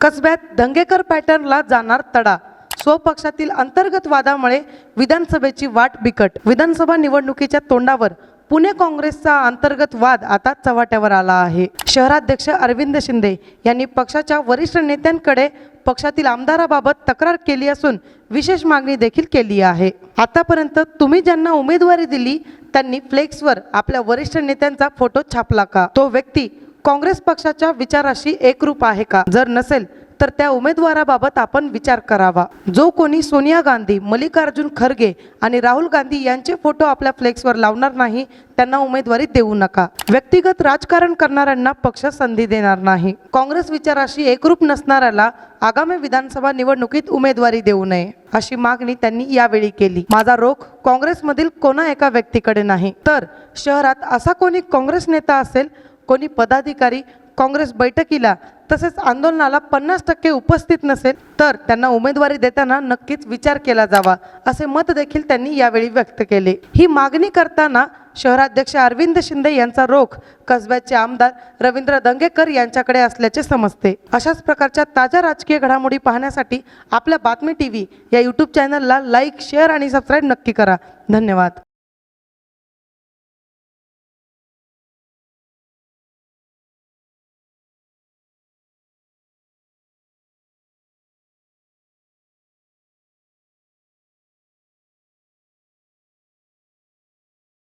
कसब्यात दंगेकर पॅटर्नला जाणार तडा. स्वपक्षातील अंतर्गत वादामुळे विधानसभेची वाट बिकट. विधानसभा निवडणुकीच्या तोंडावर पुणे काँग्रेसचा अंतर्गत वाद आता चव्हाट्यावर आला आहे. शहराध्यक्ष अरविंद शिंदे यांनी पक्षाच्या वरिष्ठ नेत्यांकडे पक्षातील आमदाराबाबत तक्रार केली असून विशेष मागणी देखील केली आहे. आतापर्यंत तुम्ही ज्यांना उमेदवारी दिली त्यांनी फ्लेक्सवर आपल्या वरिष्ठ नेत्यांचा फोटो छापला का? तो व्यक्ती काँग्रेस पक्षाच्या विचाराशी एकरूप आहे का? जर नसेल तर त्या उमेदवाराबाबत आपण विचार करावा. जो कोणी सोनिया गांधी मल्लिकार्जुन खरगे आणि राहुल गांधी यांचे फोटो आपल्या फ्लेक्सवर लावणार नाही त्यांना उमेदवारी देऊ नका. व्यक्तिगत राजकारण करणाऱ्यांना पक्ष संधी देणार नाही. काँग्रेस विचाराशी एकरूप नसणाऱ्याला आगामी विधानसभा निवडणुकीत उमेदवारी देऊ नये अशी मागणी त्यांनी यावेळी केली. माझा रोख काँग्रेसमधील कोणा एका व्यक्तीकडे नाही. तर शहरात असा कोणी काँग्रेस नेता असेल कोणी पदाधिकारी काँग्रेस बैठकीला तसेच आंदोलनाला पन्नास टक्के उपस्थित नसेल तर त्यांना उमेदवारी देताना नक्कीच विचार केला जावा असे मत देखील त्यांनी यावेळी व्यक्त केले. ही मागणी करताना शहराध्यक्ष अरविंद शिंदे यांचा रोख कसब्याचे आमदार रवींद्र दंगेकर यांच्याकडे असल्याचे समजते. अशाच प्रकारच्या ताज्या राजकीय घडामोडी पाहण्यासाठी आपल्या बातमी टी व्ही या यूट्यूब चॅनलला लाईक शेअर आणि सबस्क्राईब नक्की करा. धन्यवाद.